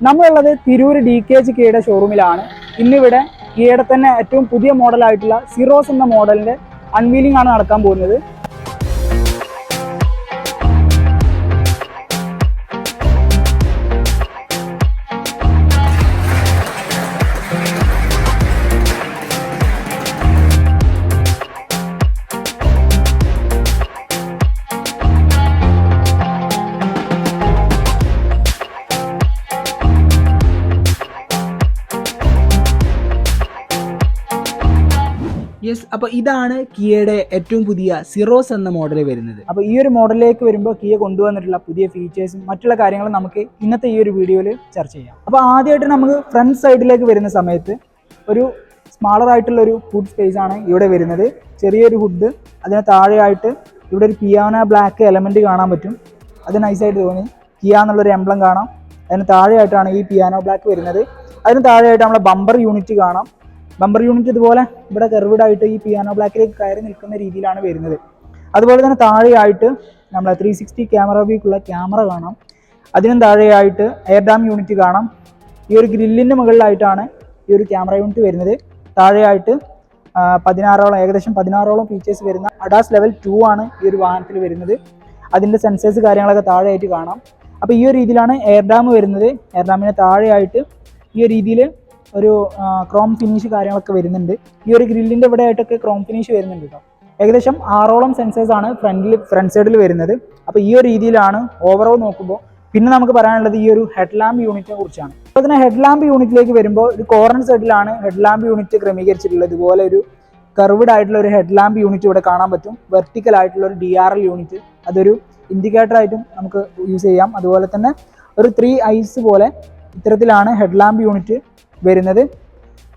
നമ്മളുള്ളത് Tirur D K G കെയുടെ ഷോറൂമിലാണ് ഇന്നിവിടെ ഈയിടെ തന്നെ ഏറ്റവും പുതിയ മോഡലായിട്ടുള്ള സിറോസ് എന്ന മോഡലിന്റെ അൺവീലിംഗ് ആണ് നടക്കാൻ പോകുന്നത്. യെസ് അപ്പൊ ഇതാണ് കിയയുടെ ഏറ്റവും പുതിയ സിറോസ് എന്ന മോഡൽ വരുന്നത്. അപ്പോൾ ഈ ഒരു മോഡലിലേക്ക് വരുമ്പോൾ കിയ കൊണ്ടുവന്നിട്ടുള്ള പുതിയ ഫീച്ചേഴ്സും മറ്റുള്ള കാര്യങ്ങളും നമുക്ക് ഇന്നത്തെ ഈ ഒരു വീഡിയോയിൽ ചർച്ച ചെയ്യാം. അപ്പോൾ ആദ്യമായിട്ട് നമുക്ക് ഫ്രണ്ട് സൈഡിലേക്ക് വരുന്ന സമയത്ത് ഒരു സ്മാളർ ആയിട്ടുള്ള ഒരു ഹുഡ് സ്പേസ് ആണ് ഇവിടെ വരുന്നത്. ചെറിയൊരു ഹുഡ് അതിന് താഴെയായിട്ട് ഇവിടെ ഒരു പിയാന ബ്ലാക്ക് എലമെന്റ് കാണാൻ പറ്റും. അത് നൈസായിട്ട് തോന്നി. കിയ എന്നുള്ളൊരു എംബ്ലം കാണാം. അതിന് താഴെയായിട്ടാണ് ഈ പിയാനോ ബ്ലാക്ക് വരുന്നത്. അതിന് താഴെയായിട്ട് നമ്മളെ ബമ്പർ യൂണിറ്റ് കാണാം. ബമ്പർ യൂണിറ്റ് ഇതുപോലെ ഇവിടെ കെർവിഡായിട്ട് ഈ പിയാനോ ബ്ലാക്കിലേക്ക് കയറി നിൽക്കുന്ന രീതിയിലാണ് വരുന്നത്. അതുപോലെ തന്നെ താഴെയായിട്ട് നമ്മൾ ത്രീ സിക്സ്റ്റി ക്യാമറ വ്യൂക്കുള്ള ക്യാമറ കാണാം. അതിനും താഴെയായിട്ട് എയർ ഡാം യൂണിറ്റ് കാണാം. ഈ ഒരു ഗ്രില്ലിന്റെ മുകളിലായിട്ടാണ് ഈ ഒരു ക്യാമറ യൂണിറ്റ് വരുന്നത്. താഴെയായിട്ട് പതിനാറോളം ഏകദേശം പതിനാറോളം ഫീച്ചേഴ്സ് വരുന്ന അഡാസ് ലെവൽ ടു ആണ് ഈ ഒരു വാഹനത്തിൽ വരുന്നത്. അതിന്റെ സെൻസേഴ്സ് കാര്യങ്ങളൊക്കെ താഴെയായിട്ട് കാണാം. അപ്പോൾ ഈ ഒരു രീതിയിലാണ് എയർ ഡാം വരുന്നത്. എയർ ഡാമിന് താഴെയായിട്ട് ഈ രീതിയിൽ ഒരു ക്രോം ഫിനിഷ് കാര്യങ്ങളൊക്കെ വരുന്നുണ്ട്. ഈ ഒരു ഗ്രില്ലിന്റെ ഇവിടെ ആയിട്ടൊക്കെ ക്രോം ഫിനിഷ് വരുന്നുണ്ട് കേട്ടോ ഏകദേശം ആറോളം സെൻസേഴ്സ് ആണ് ഫ്രണ്ടിൽ ഫ്രണ്ട് സൈഡിൽ വരുന്നത്. അപ്പോൾ ഈ ഒരു രീതിയിലാണ് ഓവറോൾ നോക്കുമ്പോൾ പിന്നെ നമുക്ക് പറയാനുള്ളത് ഈ ഒരു ഹെഡ് ലാമ്പ് യൂണിറ്റിനെ കുറിച്ചാണ്. അപ്പോൾ തന്നെ ഹെഡ് ലാമ്പ് യൂണിറ്റിലേക്ക് വരുമ്പോൾ ഒരു കോർണർ സൈഡിലാണ് ഹെഡ് ലാമ്പ് യൂണിറ്റ് ക്രമീകരിച്ചിട്ടുള്ളത്. ഇതുപോലെ ഒരു കർവ്ഡ് ആയിട്ടുള്ള ഒരു ഹെഡ് ലാമ്പ് യൂണിറ്റ് ഇവിടെ കാണാൻ പറ്റും. വെർട്ടിക്കൽ ആയിട്ടുള്ള ഒരു ഡി ആർ എൽ യൂണിറ്റ് അതൊരു ഇൻഡിക്കേറ്റർ ആയിട്ടും നമുക്ക് യൂസ് ചെയ്യാം. അതുപോലെ തന്നെ ഒരു ത്രീ ഐസ് പോലെ ഇത്തരത്തിലാണ് ഹെഡ് ലാമ്പ് യൂണിറ്റ് വരുന്നത്.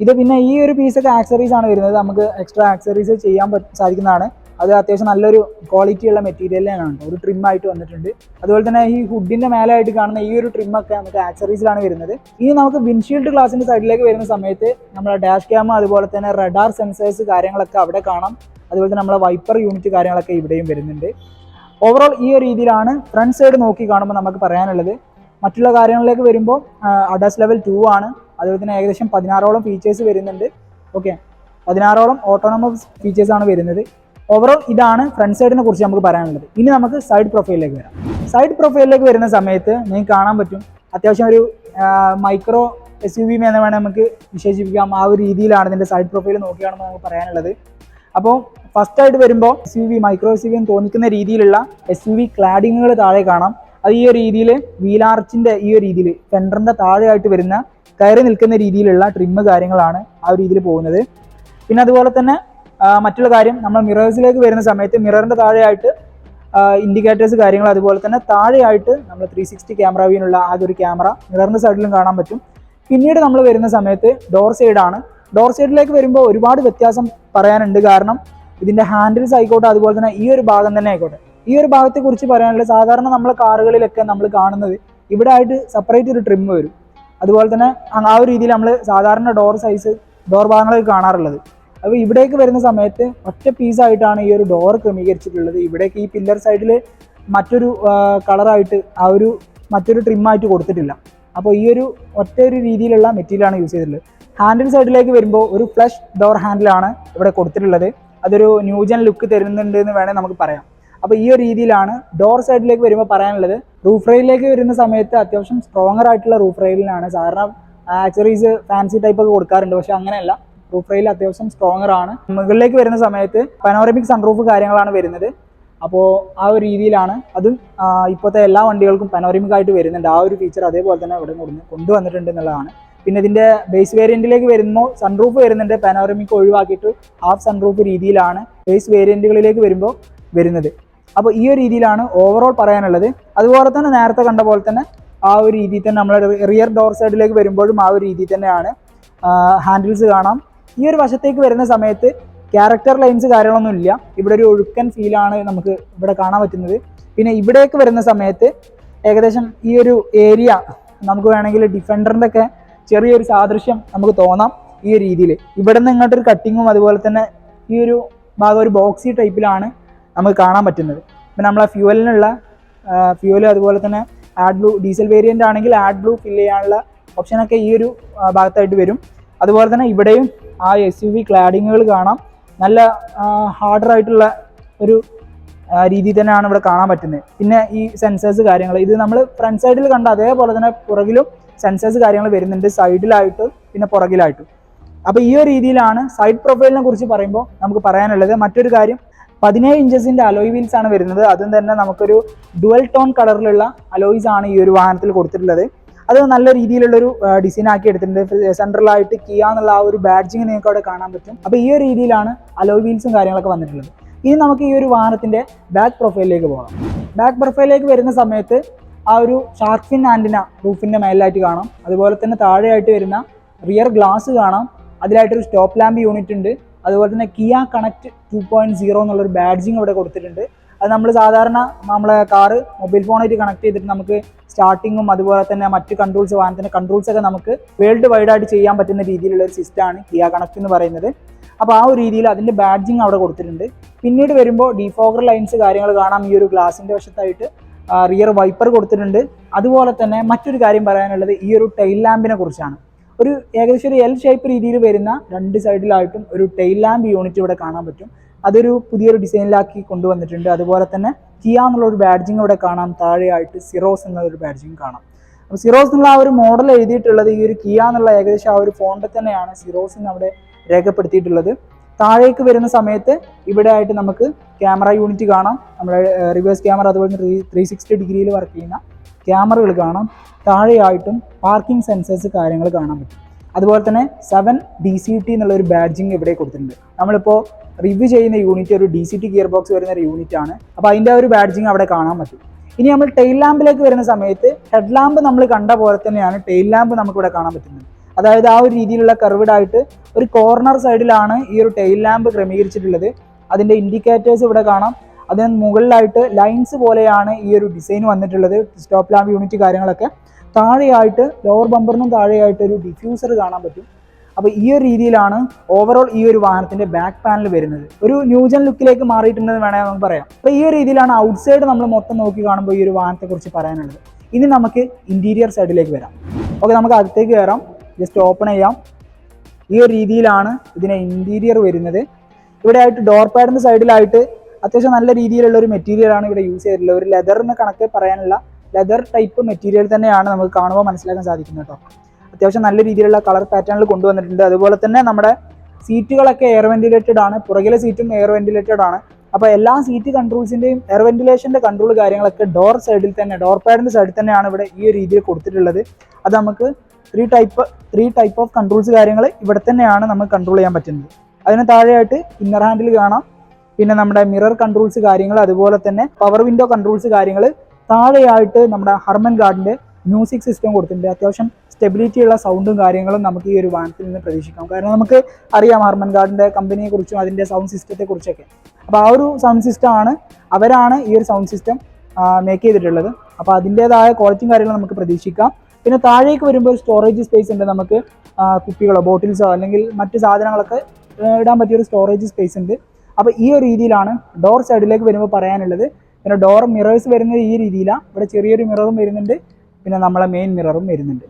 ഇത് പിന്നെ ഈ ഒരു പീസൊക്കെ ആക്സറീസ് ആണ് വരുന്നത്. നമുക്ക് എക്സ്ട്രാ ആക്സറീസ് ചെയ്യാൻ സാധിക്കുന്നതാണ്. അത് അത്യാവശ്യം നല്ലൊരു ക്വാളിറ്റി ഉള്ള മെറ്റീരിയൽ തന്നെയാണ് കേട്ടോ. ഒരു ട്രിം ആയിട്ട് വന്നിട്ടുണ്ട്. അതുപോലെ തന്നെ ഈ ഹുഡിന്റെ മേലായിട്ട് കാണുന്ന ഈ ഒരു ട്രിം ഒക്കെ നമുക്ക് ആക്സറീസിലാണ് വരുന്നത്. ഇനി നമുക്ക് വിൻഷീൽഡ് ഗ്ലാസിന്റെ സൈഡിലേക്ക് വരുന്ന സമയത്ത് നമ്മുടെ ഡാഷ് ക്യാമ അതുപോലെ തന്നെ റഡാർ സെൻസേഴ്സ് കാര്യങ്ങളൊക്കെ അവിടെ കാണാം. അതുപോലെ തന്നെ നമ്മളെ വൈപ്പർ യൂണിറ്റ് കാര്യങ്ങളൊക്കെ ഇവിടെയും വരുന്നുണ്ട്. ഓവറോൾ ഈ ഒരു രീതിയിലാണ് ഫ്രണ്ട് സൈഡ് നോക്കി കാണുമ്പോൾ നമുക്ക് പറയാനുള്ളത്. മറ്റുള്ള കാര്യങ്ങളിലേക്ക് വരുമ്പോൾ അഡാസ് ലെവൽ ടു ആണ്. അതുപോലെ തന്നെ ഏകദേശം പതിനാറോളം ഫീച്ചേഴ്സ് വരുന്നുണ്ട്. ഓക്കെ പതിനാറോളം ഓട്ടോണമസ് ഫീച്ചേഴ്സ് ആണ് വരുന്നത്. ഓവറോൾ ഇതാണ് ഫ്രണ്ട് സൈഡിനെ കുറിച്ച് നമുക്ക് പറയാനുള്ളത്. ഇനി നമുക്ക് സൈഡ് പ്രൊഫൈലിലേക്ക് വരാം. സൈഡ് പ്രൊഫൈലിലേക്ക് വരുന്ന സമയത്ത് നിങ്ങൾക്ക് കാണാൻ പറ്റും അത്യാവശ്യം ഒരു മൈക്രോ എസ് യു വി എന്ന് വേണമെങ്കിൽ നമുക്ക് വിശേഷിപ്പിക്കാം. ആ ഒരു രീതിയിലാണ് ഇതിന്റെ സൈഡ് പ്രൊഫൈൽ നോക്കിയാണെന്ന് നമുക്ക് പറയാനുള്ളത്. അപ്പോൾ ഫസ്റ്റ് ആയിട്ട് വരുമ്പോൾ S U V micro S U V എന്ന് തോന്നിക്കുന്ന രീതിയിലുള്ള എസ് യു വി ക്ലാഡിങ്ങുകൾ താഴെ കാണാം. അത് ഈ ഒരു രീതിയിൽ വീലാർച്ചിന്റെ ഈ ഒരു രീതിയിൽ ഫെൻഡറിന്റെ താഴെയായിട്ട് വരുന്ന കയറി നിൽക്കുന്ന രീതിയിലുള്ള ട്രിമ്മ് കാര്യങ്ങളാണ് ആ ഒരു രീതിയിൽ പോകുന്നത്. പിന്നെ അതുപോലെ തന്നെ ആ, മറ്റുള്ള കാര്യം നമ്മൾ മിറേഴ്സിലേക്ക് വരുന്ന സമയത്ത് മിററിന്റെ താഴെയായിട്ട് ഇൻഡിക്കേറ്റേഴ്സ് കാര്യങ്ങൾ അതുപോലെ തന്നെ താഴെയായിട്ട് നമ്മൾ ത്രീ സിക്സ്റ്റി ക്യാമറ വീനുള്ള ആകെ ഒരു ക്യാമറ മിററിന്റെ സൈഡിലും കാണാൻ പറ്റും. പിന്നീട് നമ്മൾ വരുന്ന സമയത്ത് ഡോർ സൈഡാണ് ഡോർ സൈഡിലേക്ക് വരുമ്പോൾ ഒരുപാട് വ്യത്യാസം പറയാനുണ്ട്. കാരണം ഇതിന്റെ ഹാൻഡിൽസ് ആയിക്കോട്ടെ അതുപോലെ തന്നെ ഈ ഒരു ഭാഗം തന്നെ ആയിക്കോട്ടെ. ഈ ഒരു ഭാഗത്തെക്കുറിച്ച് പറയാനുള്ളത് സാധാരണ നമ്മളെ കാറുകളിലൊക്കെ നമ്മൾ കാണുന്നത് ഇവിടെ ആയിട്ട് സെപ്പറേറ്റ് ഒരു ട്രിം വരും. അതുപോലെ തന്നെ ആ- ഒരു രീതിയിൽ നമ്മൾ സാധാരണ ഡോർ സൈസ് ഡോർ ഭാഗങ്ങളൊക്കെ കാണാറുള്ളത്. അപ്പോൾ ഇവിടേക്ക് വരുന്ന സമയത്ത് ഒറ്റ പീസായിട്ടാണ് ഈ ഒരു ഡോർ ക്രമീകരിച്ചിട്ടുള്ളത്. ഇവിടേക്ക് ഈ പില്ലർ സൈഡിൽ മറ്റൊരു കളറായിട്ട് ആ ഒരു മറ്റൊരു ട്രിമ്മായിട്ട് കൊടുത്തിട്ടില്ല. അപ്പോൾ ഈ ഒരു ഒറ്റ ഒരു രീതിയിലുള്ള മെറ്റീരിയലാണ് യൂസ് ചെയ്തിട്ടുള്ളത്. ഹാൻഡിൽ സൈഡിലേക്ക് വരുമ്പോൾ ഒരു ഫ്ലഷ് ഡോർ ഹാൻഡിലാണ് ഇവിടെ കൊടുത്തിട്ടുള്ളത്. അതൊരു ന്യൂജൻ ലുക്ക് തരുന്നുണ്ട് എന്ന് വേണേൽ നമുക്ക് പറയാം. അപ്പോൾ ഈ ഒരു രീതിയിലാണ് ഡോർ സൈഡിലേക്ക് വരുമ്പോൾ പറയാനുള്ളത്. റൂഫ് റെയിലേക്ക് വരുന്ന സമയത്ത് അത്യാവശ്യം സ്ട്രോങ്ങർ ആയിട്ടുള്ള റൂഫ് റെയിലിനാണ് സാധാരണ ആക്സറീസ് ഫാൻസി ടൈപ്പ് ഒക്കെ കൊടുക്കാറുണ്ട്. പക്ഷെ അങ്ങനെയല്ല. റൂഫ് റെയിൽ അത്യാവശ്യം സ്ട്രോങ്ങർ ആണ്. മുകളിലേക്ക് വരുന്ന സമയത്ത് പനോറമിക് സൺറൂഫ് കാര്യങ്ങളാണ് വരുന്നത്. അപ്പോൾ ആ ഒരു രീതിയിലാണ്. അതും ഇപ്പോഴത്തെ എല്ലാ വണ്ടികൾക്കും പനോറമിക് ആയിട്ട് വരുന്നുണ്ട്. ആ ഒരു ഫീച്ചർ അതേപോലെ തന്നെ ഇവിടെ കൊടുന്ന് കൊണ്ടുവന്നിട്ടുണ്ട് എന്നുള്ളതാണ്. പിന്നെ ഇതിന്റെ ബേസ് വേരിയന്റിലേക്ക് വരുമ്പോൾ സൺറൂഫ് വരുന്നുണ്ട്. പനോറമിക് ഒഴിവാക്കിയിട്ട് ഹാഫ് സൺറൂഫ് രീതിയിലാണ് ബേസ് വേരിയന്റുകളിലേക്ക് വരുമ്പോൾ വരുന്നത്. അപ്പോൾ ഈ ഒരു രീതിയിലാണ് ഓവറോൾ പറയാനുള്ളത്. അതുപോലെ തന്നെ നേരത്തെ കണ്ട പോലെ തന്നെ ആ ഒരു രീതിയിൽ തന്നെ നമ്മൾ റിയർ ഡോർ സൈഡിലേക്ക് വരുമ്പോഴും ആ ഒരു രീതിയിൽ തന്നെയാണ് ഹാൻഡിൽസ് കാണാം. ഈ ഒരു വശത്തേക്ക് വരുന്ന സമയത്ത് ക്യാരക്ടർ ലൈൻസ് കാര്യങ്ങളൊന്നും ഇല്ല. ഇവിടെ ഒരു ഒഴുക്കൻ ഫീലാണ് നമുക്ക് ഇവിടെ കാണാൻ പറ്റുന്നത്. പിന്നെ ഇവിടേക്ക് വരുന്ന സമയത്ത് ഏകദേശം ഈ ഒരു ഏരിയ നമുക്ക് വേണമെങ്കിൽ ഡിഫൻഡറിന്റെ ഒക്കെ ചെറിയൊരു സാദൃശ്യം നമുക്ക് തോന്നാം ഈ ഒരു രീതിയിൽ ഇവിടെ നിന്ന് ഇങ്ങോട്ടൊരു കട്ടിങ്ങും അതുപോലെ തന്നെ ഈ ഒരു ഭാഗം ഒരു ബോക്സി ടൈപ്പിലാണ് നമുക്ക് കാണാൻ പറ്റുന്നത്. ഇപ്പം നമ്മളെ ഫ്യൂവലിനുള്ള ഫ്യൂവൽ അതുപോലെ തന്നെ ആഡ് ബ്ലൂ ഡീസൽ വേരിയന്റ് ആണെങ്കിൽ ആഡ് ബ്ലൂ ഫില്ല് ചെയ്യാനുള്ള ഓപ്ഷനൊക്കെ ഈ ഒരു ഭാഗത്തായിട്ട് വരും. അതുപോലെ തന്നെ ഇവിടെയും ആ എസ് യു വി ക്ലാഡിങ്ങുകൾ കാണാം. നല്ല ഹാർഡർ ആയിട്ടുള്ള ഒരു രീതി തന്നെയാണ് ഇവിടെ കാണാൻ പറ്റുന്നത്. പിന്നെ ഈ സെൻസേഴ്സ് കാര്യങ്ങൾ ഇത് നമ്മൾ ഫ്രണ്ട് സൈഡിൽ കണ്ട അതേപോലെ തന്നെ പുറകിലും സെൻസേഴ്സ് കാര്യങ്ങൾ വരുന്നുണ്ട്. സൈഡിലായിട്ടും പിന്നെ പുറകിലായിട്ടും. അപ്പോൾ ഈ ഒരു രീതിയിലാണ് സൈഡ് പ്രൊഫൈലിനെ കുറിച്ച് പറയുമ്പോൾ നമുക്ക് പറയാനുള്ളത്. മറ്റൊരു കാര്യം പതിനേഴ് ഇഞ്ചസിന്റെ അലോയ് വീൽസ് ആണ് വരുന്നത്. അതും തന്നെ നമുക്കൊരു ഡുവൽ ടോൺ കളറിലുള്ള അലോയ്സ് ആണ് ഈ ഒരു വാഹനത്തിൽ കൊടുത്തിട്ടുള്ളത്. അത് നല്ല രീതിയിലുള്ളൊരു ഡിസൈൻ ആക്കി എടുത്തിട്ടുണ്ട്. സെൻട്രലായിട്ട് കിയ എന്നുള്ള ആ ഒരു ബാഡ്ജിങ് നിങ്ങൾക്ക് അവിടെ കാണാൻ പറ്റും. അപ്പോൾ ഈ ഒരു രീതിയിലാണ് അലോയ് വീൽസും കാര്യങ്ങളൊക്കെ വന്നിട്ടുള്ളത്. ഇനി നമുക്ക് ഈ ഒരു വാഹനത്തിന്റെ ബാക്ക് പ്രൊഫൈലിലേക്ക് പോകാം. ബാക്ക് പ്രൊഫൈലിലേക്ക് വരുന്ന സമയത്ത് ആ ഒരു ഷാർക്ക് ഫിൻ ആന്റിന റൂഫിന്റെ മേലായിട്ട് കാണാം. അതുപോലെ തന്നെ താഴെയായിട്ട് വരുന്ന റിയർ ഗ്ലാസ് കാണാം. അതിലായിട്ടൊരു സ്റ്റോപ്പ് ലാമ്പ് യൂണിറ്റ് ഉണ്ട്. അതുപോലെ തന്നെ Kia connect two point zero എന്നുള്ളൊരു ബാഡ്ജിങ് ഇവിടെ കൊടുത്തിട്ടുണ്ട്. അത് നമ്മൾ സാധാരണ നമ്മളെ കാറ് മൊബൈൽ ഫോണായിട്ട് കണക്ട് ചെയ്തിട്ട് നമുക്ക് സ്റ്റാർട്ടിങ്ങും അതുപോലെ തന്നെ മറ്റ് കൺട്രോൾസ് വാഹനത്തിന്റെ കൺട്രോൾസ് ഒക്കെ നമുക്ക് വേൾഡ് വൈഡ് ആയിട്ട് ചെയ്യാൻ പറ്റുന്ന രീതിയിലുള്ള ഒരു സിസ്റ്റമാണ് കിയ കണക്ട് എന്ന് പറയുന്നത്. അപ്പോൾ ആ ഒരു രീതിയിൽ അതിന്റെ ബാഡ്ജിങ് അവിടെ കൊടുത്തിട്ടുണ്ട്. പിന്നീട് വരുമ്പോൾ ഡിഫോഗർ ലൈൻസ് കാര്യങ്ങൾ കാണാം. ഈ ഒരു ഗ്ലാസിന്റെ വശത്തായിട്ട് റിയർ വൈപ്പർ കൊടുത്തിട്ടുണ്ട്. അതുപോലെ തന്നെ മറ്റൊരു കാര്യം പറയാനുള്ളത് ഈ ഒരു ടൈൽ ലാമ്പിനെ കുറിച്ചാണ്. ഒരു ഏകദേശം ഒരു എൽ ഷേപ്പ് രീതിയിൽ വരുന്ന രണ്ട് സൈഡിലായിട്ടും ഒരു ടെയിൽ ലാമ്പ് യൂണിറ്റ് ഇവിടെ കാണാൻ പറ്റും. അതൊരു പുതിയൊരു ഡിസൈനിലാക്കി കൊണ്ടുവന്നിട്ടുണ്ട്. അതുപോലെ തന്നെ കിയ എന്നുള്ള ഒരു ബാഡ്ജിങ് ഇവിടെ കാണാം. താഴെയായിട്ട് സിറോസ് എന്നൊരു ബാഡ്ജിങ് കാണാം. അപ്പോൾ സിറോസ് എന്നുള്ള ആ ഒരു മോഡൽ എഴുതിയിട്ടുള്ളത് ഈ ഒരു കിയ എന്നുള്ള ഏകദേശം ആ ഒരു ഫോണിൽ തന്നെയാണ് സിറോസ് എന്ന് അവിടെ രേഖപ്പെടുത്തിയിട്ടുള്ളത്. താഴേക്ക് വരുന്ന സമയത്ത് ഇവിടെ ആയിട്ട് നമുക്ക് ക്യാമറ യൂണിറ്റ് കാണാം. നമ്മുടെ റിവേഴ്സ് ക്യാമറ അതുപോലെ തന്നെ ത്രീ സിക്സ്റ്റി ഡിഗ്രിയിൽ വർക്ക് ചെയ്യുന്ന ക്യാമറകൾ കാണാം. താഴെയായിട്ടും പാർക്കിംഗ് സെൻസേഴ്സ് കാര്യങ്ങൾ കാണാൻ പറ്റും. അതുപോലെ തന്നെ സെവൻ ഡി സി ടി എന്നുള്ള ഒരു ബാഡ്ജിങ് ഇവിടെ കൊടുത്തിട്ടുണ്ട്. നമ്മളിപ്പോൾ റിവ്യൂ ചെയ്യുന്ന യൂണിറ്റ് ഒരു D C T gear box വരുന്ന ഒരു യൂണിറ്റ് ആണ്. അപ്പോൾ അതിന്റെ ഒരു ബാഡ്ജിങ് അവിടെ കാണാൻ പറ്റും. ഇനി നമ്മൾ ടെയിൽ ലാമ്പിലേക്ക് വരുന്ന സമയത്ത് ഹെഡ് ലാമ്പ് നമ്മൾ കണ്ട പോലെ തന്നെയാണ് ടെയിൽ ലാമ്പ് നമുക്കിവിടെ കാണാൻ പറ്റുന്നത്. അതായത് ആ ഒരു രീതിയിലുള്ള കർവ്ഡ് ആയിട്ട് ഒരു കോർണർ സൈഡിലാണ് ഈ ഒരു ടെയിൽ ലാമ്പ് ക്രമീകരിച്ചിട്ടുള്ളത്. അതിന്റെ ഇൻഡിക്കേറ്റേഴ്സ് ഇവിടെ കാണാം. അതിന് മുകളിലായിട്ട് ലൈൻസ് പോലെയാണ് ഈ ഒരു ഡിസൈൻ വന്നിട്ടുള്ളത്. സ്റ്റോപ്പ് ലാമ്പ് യൂണിറ്റ് കാര്യങ്ങളൊക്കെ. താഴെയായിട്ട് ലോവർ ബമ്പറിനും താഴെയായിട്ട് ഒരു ഡിഫ്യൂസർ കാണാൻ പറ്റും. അപ്പോൾ ഈ ഒരു രീതിയിലാണ് ഓവറോൾ ഈ ഒരു വാഹനത്തിന്റെ ബാക്ക് പാനൽ വരുന്നത്. ഒരു ന്യൂജൻ ലുക്കിലേക്ക് മാറിയിട്ടുണ്ടെന്ന് വേണമെങ്കിൽ നമുക്ക് പറയാം. അപ്പോൾ ഈ ഒരു രീതിയിലാണ് ഔട്ട്സൈഡ് നമ്മൾ മൊത്തം നോക്കി കാണുമ്പോൾ ഈ ഒരു വാഹനത്തെക്കുറിച്ച് പറയാനുള്ളത്. ഇനി നമുക്ക് ഇന്റീരിയർ സൈഡിലേക്ക് വരാം. ഓക്കെ നമുക്ക് അകത്തേക്ക് കയറാം. ജസ്റ്റ് ഓപ്പൺ ചെയ്യാം. ഈ ഒരു രീതിയിലാണ് ഇതിനെ ഇന്റീരിയർ വരുന്നത്. ഇവിടെ ആയിട്ട് ഡോർ പാഡിന്റെ സൈഡിലായിട്ട് അത്യാവശ്യം നല്ല രീതിയിലുള്ള ഒരു മെറ്റീരിയലാണ് ഇവിടെ യൂസ് ചെയ്തിട്ടുള്ളത്. ഒരു ലെതറിന് കണക്കെ പറയാനുള്ള ലെതർ ടൈപ്പ് മെറ്റീരിയൽ തന്നെയാണ് നമുക്ക് കാണുമ്പോൾ മനസ്സിലാക്കാൻ സാധിക്കുന്നത് കേട്ടോ. അത്യാവശ്യം നല്ല രീതിയിലുള്ള കളർ പാറ്റേണിൽ കൊണ്ടുവന്നിട്ടുണ്ട്. അതുപോലെ തന്നെ നമ്മുടെ സീറ്റുകളൊക്കെ എയർ വെന്റിലേറ്റഡ് ആണ്. പുറകിലെ സീറ്റും എയർ വെന്റിലേറ്റഡ് ആണ്. അപ്പോൾ എല്ലാ സീറ്റ് കൺട്രോൾസിന്റെയും എയർ വെന്റിലേഷന്റെ കൺട്രോൾ കാര്യങ്ങളൊക്കെ ഡോർ സൈഡിൽ തന്നെ ഡോർ പാഡിന്റെ സൈഡിൽ തന്നെയാണ് ഇവിടെ ഈ ഒരു രീതിയിൽ കൊടുത്തിട്ടുള്ളത്. അത് നമുക്ക് three type three type of controls കാര്യങ്ങൾ ഇവിടെ തന്നെയാണ് നമുക്ക് കൺട്രോൾ ചെയ്യാൻ പറ്റുന്നത്. അതിന് താഴെയായിട്ട് ഇന്നർ ഹാൻഡിൽ കാണാം. പിന്നെ നമ്മുടെ മിറർ കൺട്രോൾസ് കാര്യങ്ങൾ അതുപോലെ തന്നെ പവർ വിൻഡോ കൺട്രോൾസ് കാര്യങ്ങൾ താഴെയായിട്ട് നമ്മുടെ ഹർമൻ ഗാർഡിന്റെ മ്യൂസിക് സിസ്റ്റം കൊടുത്തിട്ടുണ്ട്. അത്യാവശ്യം സ്റ്റെബിലിറ്റി ഉള്ള സൗണ്ടും കാര്യങ്ങളും നമുക്ക് ഈ ഒരു വാഹനത്തിൽ നിന്ന് പ്രതീക്ഷിക്കാം. കാരണം നമുക്ക് അറിയാം ഹർമൻ ഗാർഡിന്റെ കമ്പനിയെക്കുറിച്ചും അതിന്റെ സൗണ്ട് സിസ്റ്റത്തെ കുറിച്ചൊക്കെ. അപ്പോൾ ആ ഒരു സൗണ്ട് സിസ്റ്റം ആണ് അവരാണ് ഈ ഒരു സൗണ്ട് സിസ്റ്റം മേക്ക് ചെയ്തിട്ടുള്ളത്. അപ്പോൾ അതിന്റേതായ ക്വാളിറ്റിയും കാര്യങ്ങളും നമുക്ക് പ്രതീക്ഷിക്കാം. പിന്നെ താഴേക്ക് വരുമ്പോൾ സ്റ്റോറേജ് സ്പേസ് ഉണ്ട് നമുക്ക് കുപ്പികളോ ബോട്ടിൽസോ അല്ലെങ്കിൽ മറ്റ് സാധനങ്ങളൊക്കെ ഇടാൻ പറ്റിയ ഒരു സ്റ്റോറേജ് സ്പേസ് ഉണ്ട്. അപ്പോൾ ഈ ഒരു രീതിയിലാണ് ഡോർ സൈഡിലേക്ക് വരുമ്പോൾ പറയാനുള്ളത്. പിന്നെ ഡോർ മിറേഴ്സ് വരുന്നത് ഈ രീതിയിലാണ് ഇവിടെ ചെറിയൊരു മിററും വരുന്നുണ്ട്. പിന്നെ നമ്മളെ മെയിൻ മിററും വരുന്നുണ്ട്.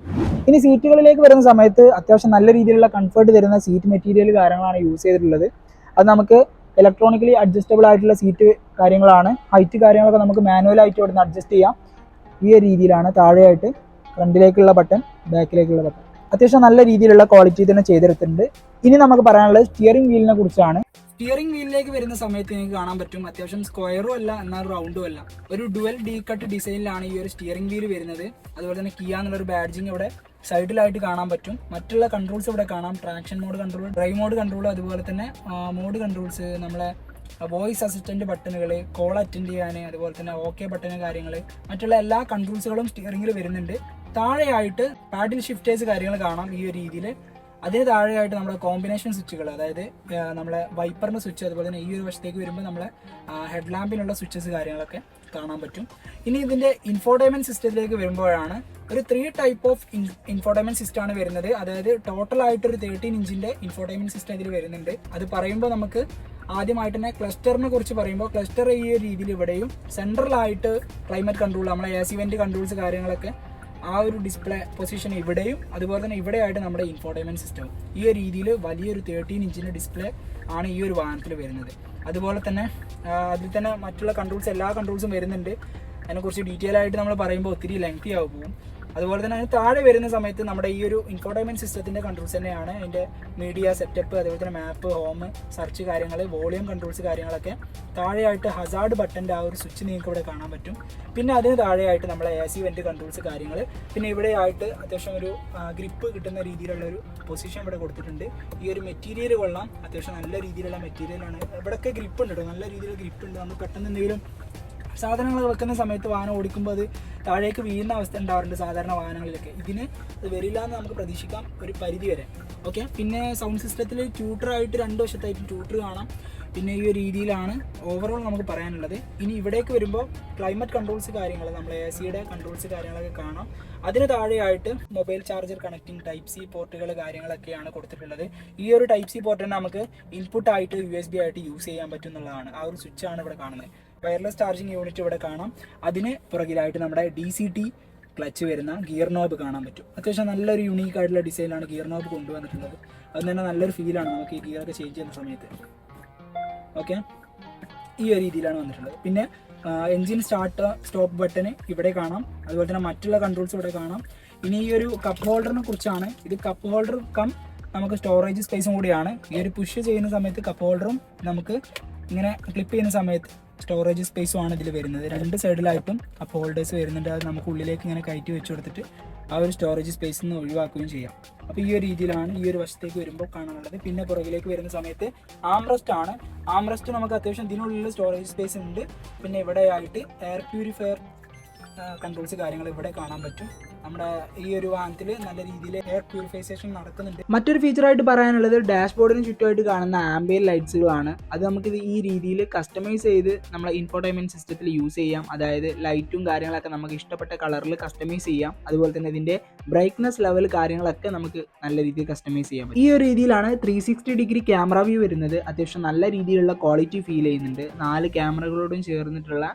ഇനി സീറ്റുകളിലേക്ക് വരുന്ന സമയത്ത് അത്യാവശ്യം നല്ല രീതിയിലുള്ള കംഫർട്ട് തരുന്ന സീറ്റ് മെറ്റീരിയൽ കാര്യങ്ങളാണ് യൂസ് ചെയ്തിട്ടുള്ളത്. അത് നമുക്ക് ഇലക്ട്രോണിക്കലി അഡ്ജസ്റ്റബിൾ ആയിട്ടുള്ള സീറ്റ് കാര്യങ്ങളാണ്. ഹൈറ്റ് കാര്യങ്ങളൊക്കെ നമുക്ക് മാനുവലായിട്ട് ഇവിടെ നിന്ന് അഡ്ജസ്റ്റ് ചെയ്യാം. ഈ രീതിയിലാണ് താഴെയായിട്ട് ഫ്രണ്ടിലേക്കുള്ള ബട്ടൺ ബാക്കിലേക്കുള്ള ബട്ടൺ അത്യാവശ്യം നല്ല രീതിയിലുള്ള ക്വാളിറ്റി തന്നെ ചെയ്തെടുത്തിട്ടുണ്ട്. ഇനി നമുക്ക് പറയാനുള്ളത് സ്റ്റിയറിംഗ് വീലിനെ കുറിച്ചാണ്. സ്റ്റിയറിംഗ് വീലിലേക്ക് വരുന്ന സമയത്ത് നിങ്ങൾക്ക് കാണാൻ പറ്റും. അത്യാവശ്യം സ്ക്വയറും അല്ല എന്നാൽ റൗണ്ടും അല്ല. ഒരു ഡുവൽ ഡി കട്ട് ഡിസൈനിലാണ് ഈ ഒരു സ്റ്റിയറിംഗ് വീൽ വരുന്നത്. അതുപോലെ തന്നെ കിയ എന്നുള്ളൊരു ബാഡ്ജിങ് ഇവിടെ സൈഡിലായിട്ട് കാണാൻ പറ്റും. മറ്റുള്ള കൺട്രോൾസ് ഇവിടെ കാണാം. Traction mode control drive mode control അതുപോലെ തന്നെ മോഡ് കൺട്രോൾസ് നമ്മളെ വോയിസ് അസിസ്റ്റന്റ് ബട്ടണുകൾ കോൾ അറ്റൻഡ് ചെയ്യാൻ അതുപോലെ തന്നെ ഓക്കെ ബട്ടൺ കാര്യങ്ങൾ മറ്റുള്ള എല്ലാ കൺട്രോൾസുകളും സ്റ്റിയറിംഗിൽ വരുന്നുണ്ട്. താഴെയായിട്ട് പാഡിൽ ഷിഫ്റ്റേഴ്സ് കാര്യങ്ങൾ കാണാം ഈ ഒരു രീതിയിൽ അതിന് താഴെയായിട്ട് നമ്മുടെ കോമ്പിനേഷൻ സ്വിച്ചുകൾ അതായത് നമ്മളെ വൈപ്പറിന്റെ സ്വിച്ച് അതുപോലെ തന്നെ ഈ ഒരു വശത്തേക്ക് വരുമ്പോൾ നമ്മളെ ഹെഡ് ലാമ്പിനുള്ള സ്വിച്ചസ് കാര്യങ്ങളൊക്കെ കാണാൻ പറ്റും. ഇനി ഇതിന്റെ ഇൻഫോർടൈൻമെന്റ് സിസ്റ്റത്തിലേക്ക് വരുമ്പോഴാണ് ഒരു three type of infotainment system ആണ് വരുന്നത്. അതായത് ടോട്ടൽ ആയിട്ട് ഒരു തേർട്ടീൻ ഇഞ്ചിന്റെ ഇൻഫോർടൈൻമെന്റ് സിസ്റ്റം ഇതിൽ വരുന്നുണ്ട്. അത് പറയുമ്പോൾ നമുക്ക് ആദ്യമായിട്ട് തന്നെ ക്ലസ്റ്ററിനെ കുറിച്ച് പറയുമ്പോൾ ക്ലസ്റ്റർ ഈ രീതിയിൽ ഇവിടെയും സെൻട്രലായിട്ട് ക്ലൈമറ്റ് കൺട്രോൾ നമ്മളെ എ സി വെന്റ് കൺട്രോൾസ് കാര്യങ്ങളൊക്കെ ആ ഒരു ഡിസ്പ്ലേ പൊസിഷൻ ഇവിടെയും അതുപോലെ തന്നെ ഇവിടെയായിട്ട് നമ്മുടെ ഇൻഫോർട്ടൈൻമെന്റ് സിസ്റ്റം ഈ ഒരു രീതിയിൽ വലിയൊരു തേർട്ടീൻ ഇഞ്ചിന്റെ ഡിസ്പ്ലേ ആണ് ഈ ഒരു വാഹനത്തിൽ വരുന്നത്. അതുപോലെ തന്നെ അതിൽ തന്നെ മറ്റുള്ള കൺട്രോൾസ് എല്ലാ കൺട്രോൾസും വരുന്നുണ്ട്. അതിനെക്കുറിച്ച് ഡീറ്റെയിൽ ആയിട്ട് നമ്മൾ പറയുമ്പോൾ ഒത്തിരി ലെങ്തി ആവും. അതുപോലെ തന്നെ അതിന് താഴെ വരുന്ന സമയത്ത് നമ്മുടെ ഈ ഒരു ഇൻഫോർട്ടൈൻമെന്റ് സിസ്റ്റത്തിന്റെ കൺട്രോൾസ് തന്നെയാണ് അതിന്റെ മീഡിയ സെറ്റപ്പ് അതുപോലെ തന്നെ മാപ്പ് ഹോം സെർച്ച് കാര്യങ്ങൾ വോളിയം കൺട്രോൾസ് കാര്യങ്ങളൊക്കെ താഴെയായിട്ട് ഹസാർഡ് ബട്ടന്റെ ആ ഒരു സ്വിച്ച് നിങ്ങൾക്ക് ഇവിടെ കാണാൻ പറ്റും. പിന്നെ അതിന് താഴെയായിട്ട് നമ്മളെ എ സി വെന്റ് കൺട്രോൾസ് കാര്യങ്ങൾ. പിന്നെ ഇവിടെ ആയിട്ട് അത്യാവശ്യം ഒരു ഗ്രിപ്പ് കിട്ടുന്ന രീതിയിലുള്ള ഒരു പൊസിഷൻ ഇവിടെ കൊടുത്തിട്ടുണ്ട്. ഈ ഒരു മെറ്റീരിയൽ കൊള്ളാം. അത്യാവശ്യം നല്ല രീതിയിലുള്ള മെറ്റീരിയലാണ് ഇവിടെയൊക്കെ ഗ്രിപ്പ് ഉണ്ട് കേട്ടോ നല്ല രീതിയിലുള്ള ഗ്രിപ്പ് ഉണ്ട്. നമ്മൾ പെട്ടെന്ന് എന്തെങ്കിലും സാധനങ്ങൾ വെക്കുന്ന സമയത്ത് വാഹനം ഓടിക്കുമ്പോൾ അത് താഴേക്ക് വീഴുന്ന അവസ്ഥ ഉണ്ടാവാറുണ്ട് സാധാരണ വാഹനങ്ങളിലൊക്കെ. ഇതിന് അത് വരില്ല എന്ന് നമുക്ക് പ്രതീക്ഷിക്കാം ഒരു പരിധി വരെ. ഓക്കെ പിന്നെ സൗണ്ട് സിസ്റ്റത്തിൽ ട്യൂട്ടറായിട്ട് രണ്ട് വശത്തായിട്ട് ട്യൂട്ടർ കാണാം. പിന്നെ ഈ ഒരു രീതിയിലാണ് ഓവറോൾ നമുക്ക് പറയാനുള്ളത്. ഇനി ഇവിടേക്ക് വരുമ്പോൾ ക്ലൈമറ്റ് കൺട്രോൾസ് കാര്യങ്ങൾ നമ്മൾ എ സിയുടെ കൺട്രോൾസ് കാര്യങ്ങളൊക്കെ കാണാം. അതിന് താഴെയായിട്ട് mobile charger connecting type C പോർട്ടുകൾ കാര്യങ്ങളൊക്കെയാണ് കൊടുത്തിട്ടുള്ളത്. ഈ ഒരു ടൈപ്പ് സി പോർട്ടിനെ നമുക്ക് ഇൻപുട്ടായിട്ട് യു എസ് ബി ആയിട്ട് യൂസ് ചെയ്യാൻ പറ്റും എന്നുള്ളതാണ്. ആ ഒരു സ്വിച്ചാണ് ഇവിടെ കാണുന്നത്. വയർലെസ് ചാർജിങ് യൂണിറ്റ് ഇവിടെ കാണാം. അതിന് പുറകിലായിട്ട് നമ്മുടെ ഡി സി ടി ക്ലച്ച് വരുന്ന ഗിയർ നോബ് കാണാൻ പറ്റും. അത്യാവശ്യം നല്ലൊരു യുണീക്ക് ആയിട്ടുള്ള ഡിസൈനാണ് ഗിയർ നോബ് കൊണ്ടുവന്നിട്ടുള്ളത്. അത് തന്നെ നല്ലൊരു ഫീലാണ് നമുക്ക് ഈ ഒക്കെ ചേഞ്ച് ചെയ്യുന്ന സമയത്ത്. ഓക്കെ ഈ ഒരു രീതിയിലാണ് വന്നിട്ടുള്ളത്. പിന്നെ എൻജിൻ സ്റ്റാർട്ട് സ്റ്റോപ്പ് ബട്ടൺ ഇവിടെ കാണാം. അതുപോലെ തന്നെ മറ്റുള്ള കൺട്രോൾസ് ഇവിടെ കാണാം. ഇനി ഈ ഒരു കപ്പ് ഹോൾഡറിനെ കുറിച്ചാണ്. ഇത് കപ്പ് ഹോൾഡർ കം നമുക്ക് സ്റ്റോറേജ് സ്പേസും കൂടിയാണ്. ഈ ഒരു പുഷ് ചെയ്യുന്ന സമയത്ത് കപ്പ് ഹോൾഡറും നമുക്ക് ഇങ്ങനെ ക്ലിപ്പ് ചെയ്യുന്ന സമയത്ത് സ്റ്റോറേജ് സ്പേസും ആണ് ഇതിൽ വരുന്നത്. രണ്ട് സൈഡിലായിട്ടും കപ്പ് ഹോൾഡേഴ്സ് വരുന്നുണ്ട്. അത് നമുക്ക് ഉള്ളിലേക്ക് ഇങ്ങനെ കയറ്റി വെച്ച് കൊടുത്തിട്ട് ആ ഒരു സ്റ്റോറേജ് സ്പേസിൽ നിന്ന് ഒഴിവാക്കുകയും ചെയ്യാം. അപ്പോൾ ഈ ഒരു രീതിയിലാണ് ഈ ഒരു വശത്തേക്ക് വരുമ്പോൾ കാണാനുള്ളത്. പിന്നെ പുറകിലേക്ക് വരുന്ന സമയത്ത് ആംറസ്റ്റ് ആണ്. ആംറസ്റ്റ് നമുക്ക് അത്യാവശ്യം ഇതിനുള്ളിൽ സ്റ്റോറേജ് സ്പേസ് ഉണ്ട്. പിന്നെ ഇവിടെ ആയിട്ട് എയർ പ്യൂരിഫയർ കൺട്രോൾസ് കാര്യങ്ങൾ ഇവിടെ കാണാൻ പറ്റും. നമ്മുടെ ഈ ഒരു വാഹനത്തിൽ നല്ല രീതിയിൽ എയർ പ്യൂരിഫൈസേഷൻ നടക്കുന്നുണ്ട്. മറ്റൊരു ഫീച്ചറായിട്ട് പറയാനുള്ളത് ഡാഷ്ബോർഡിന് ചുറ്റുമായിട്ട് കാണുന്ന ആംബിയൻ ലൈറ്റ്സുകളാണ് അത് നമുക്ക് ഈ രീതിയിൽ കസ്റ്റമൈസ് ചെയ്ത് നമ്മളെ ഇൻഫോർടൈൻമെന്റ് സിസ്റ്റത്തിൽ യൂസ് ചെയ്യാം. അതായത് ലൈറ്റും കാര്യങ്ങളൊക്കെ നമുക്ക് ഇഷ്ടപ്പെട്ട കളറിൽ കസ്റ്റമൈസ് ചെയ്യാം. അതുപോലെ തന്നെ ഇതിന്റെ ബ്രൈറ്റ്നസ് ലെവൽ കാര്യങ്ങളൊക്കെ നമുക്ക് നല്ല രീതിയിൽ കസ്റ്റമൈസ് ചെയ്യാം ഈ ഒരു രീതിയിലാണ് three sixty degree camera view വരുന്നത്. അത്യാവശ്യം നല്ല രീതിയിലുള്ള ക്വാളിറ്റി ഫീൽ ചെയ്യുന്നുണ്ട്. നാല് ക്യാമറകളോടും ചേർന്നിട്ടുള്ള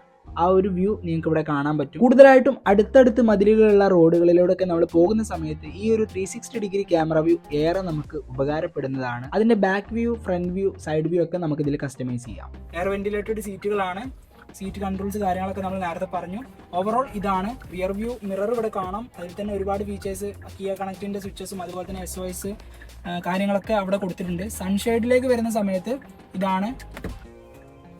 ആ ഒരു വ്യൂ നിങ്ങൾക്ക് ഇവിടെ കാണാൻ പറ്റും. കൂടുതലായിട്ടും അടുത്തടുത്ത് മതിലുകളുള്ള റോഡുകളിലൂടെയൊക്കെ നമ്മൾ പോകുന്ന സമയത്ത് ഈ ഒരു three sixty degree camera view ഏറെ നമുക്ക് ഉപകാരപ്പെടുന്നതാണ്. അതിന്റെ back view front view side view ഒക്കെ നമുക്ക് ഇതിൽ കസ്റ്റമൈസ് ചെയ്യാം. എയർ വെന്റിലേറ്റഡ് സീറ്റുകളാണ് സീറ്റ് കൺട്രോൾസ് കാര്യങ്ങളൊക്കെ നമ്മൾ നേരത്തെ പറഞ്ഞു. ഓവറോൾ ഇതാണ്. റിയർ വ്യൂ മിറർ ഇവിടെ കാണാം. അതിൽ തന്നെ ഒരുപാട് ഫീച്ചേഴ്സ് കിയ കണക്റ്റിന്റെ സ്വിച്ചസും അതുപോലെ തന്നെ എസ് ഒ കാര്യങ്ങളൊക്കെ അവിടെ കൊടുത്തിട്ടുണ്ട്. സൺഷെയ്ഡിലേക്ക് വരുന്ന സമയത്ത് ഇതാണ്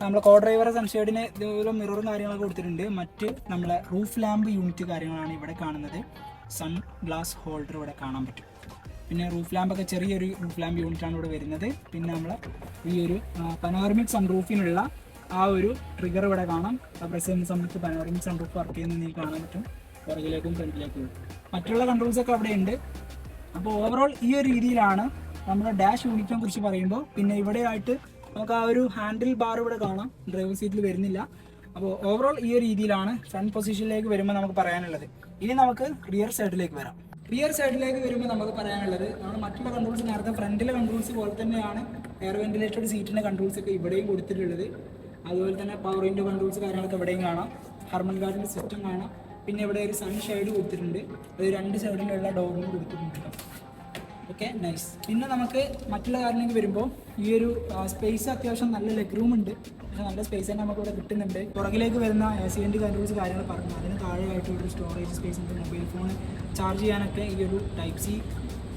നമ്മളെ കോ ഡ്രൈവറെ സംശയത്തിന് ഇതുപോലെ മിററും കാര്യങ്ങളൊക്കെ കൊടുത്തിട്ടുണ്ട്. മറ്റ് നമ്മളെ റൂഫ് ലാമ്പ് യൂണിറ്റ് കാര്യങ്ങളാണ് ഇവിടെ കാണുന്നത്. സൺ ഗ്ലാസ് ഹോൾഡർ ഇവിടെ കാണാൻ പറ്റും. പിന്നെ റൂഫ് ലാമ്പൊക്കെ ചെറിയൊരു റൂഫ് ലാമ്പ് യൂണിറ്റാണ് ഇവിടെ വരുന്നത്. പിന്നെ നമ്മൾ ഈ ഒരു പനോറമിക് സൺ റൂഫിനുള്ള ആ ഒരു ട്രിഗർ ഇവിടെ കാണാം. പ്രസ് ചെയ്യുന്ന സമയത്ത് പനോറമിക് സൺ റൂഫ് വർക്ക് ചെയ്യുന്ന നീ കാണാൻ പറ്റും. പുറകിലേക്കും ഫ്രണ്ടിലേക്കും. മറ്റുള്ള കൺട്രോൾസ് ഒക്കെ അവിടെ ഉണ്ട്. അപ്പോൾ ഓവറോൾ ഈ ഒരു രീതിയിലാണ് നമ്മുടെ ഡാഷ് യൂണിറ്റിനെ കുറിച്ച് പറയുമ്പോൾ പിന്നെ ഇവിടെയായിട്ട് നമുക്ക് ആ ഒരു ഹാൻഡിൽ ബാർ ഇവിടെ കാണാം. ഡ്രൈവർ സീറ്റിൽ വരുന്നില്ല. അപ്പോൾ ഓവറോൾ ഈ ഒരു രീതിയിലാണ് ഫ്രണ്ട് പൊസിഷനിലേക്ക് വരുമ്പോൾ നമുക്ക് പറയാനുള്ളത്. ഇനി നമുക്ക് റിയർ സൈഡിലേക്ക് വരാം. റിയർ സൈഡിലേക്ക് വരുമ്പോൾ നമുക്ക് പറയാനുള്ളത് നമ്മുടെ മറ്റുള്ള കൺട്രോൾസ് നേരത്തെ ഫ്രണ്ടിലെ കൺട്രോൾസ് പോലെ തന്നെയാണ് എയർ വെന്റിലേറ്റഡ് സീറ്റിന്റെ കൺട്രോൾസ് ഒക്കെ ഇവിടെയും കൊടുത്തിട്ടുള്ളത്. അതുപോലെ തന്നെ പവർ കൺട്രോൾസ് കാര്യങ്ങളൊക്കെ ഇവിടെയും കാണാം. ഹർമൻ ഗാർഡിന്റെ സിസ്റ്റം കാണാം. പിന്നെ ഇവിടെ ഒരു സൺ ഷെയ്ഡ് കൊടുത്തിട്ടുണ്ട്. അത് രണ്ട് സൈഡിലുള്ള ഡോറും കൊടുത്തിട്ടുണ്ട്. ഓക്കെ നൈസ് പിന്നെ നമുക്ക് മറ്റുള്ള കാര്യങ്ങൾക്ക് വരുമ്പോൾ ഈ ഒരു സ്പേസ് അത്യാവശ്യം നല്ല ലെഗ് റൂം ഉണ്ട്. പക്ഷേ നല്ല സ്പേസ് തന്നെ നമുക്ക് ഇവിടെ കിട്ടുന്നുണ്ട്. പുറകിലേക്ക് വരുന്ന എന്റെ കൺട്രോൾസ് കാര്യങ്ങൾ പറഞ്ഞു. അതിന് താഴെയായിട്ട് ഒരു സ്റ്റോറേജ് സ്പേസ് ഉണ്ട്. മൊബൈൽ ഫോൺ ചാർജ് ചെയ്യാനൊക്കെ ഈ ഒരു ടൈപ്പ് സി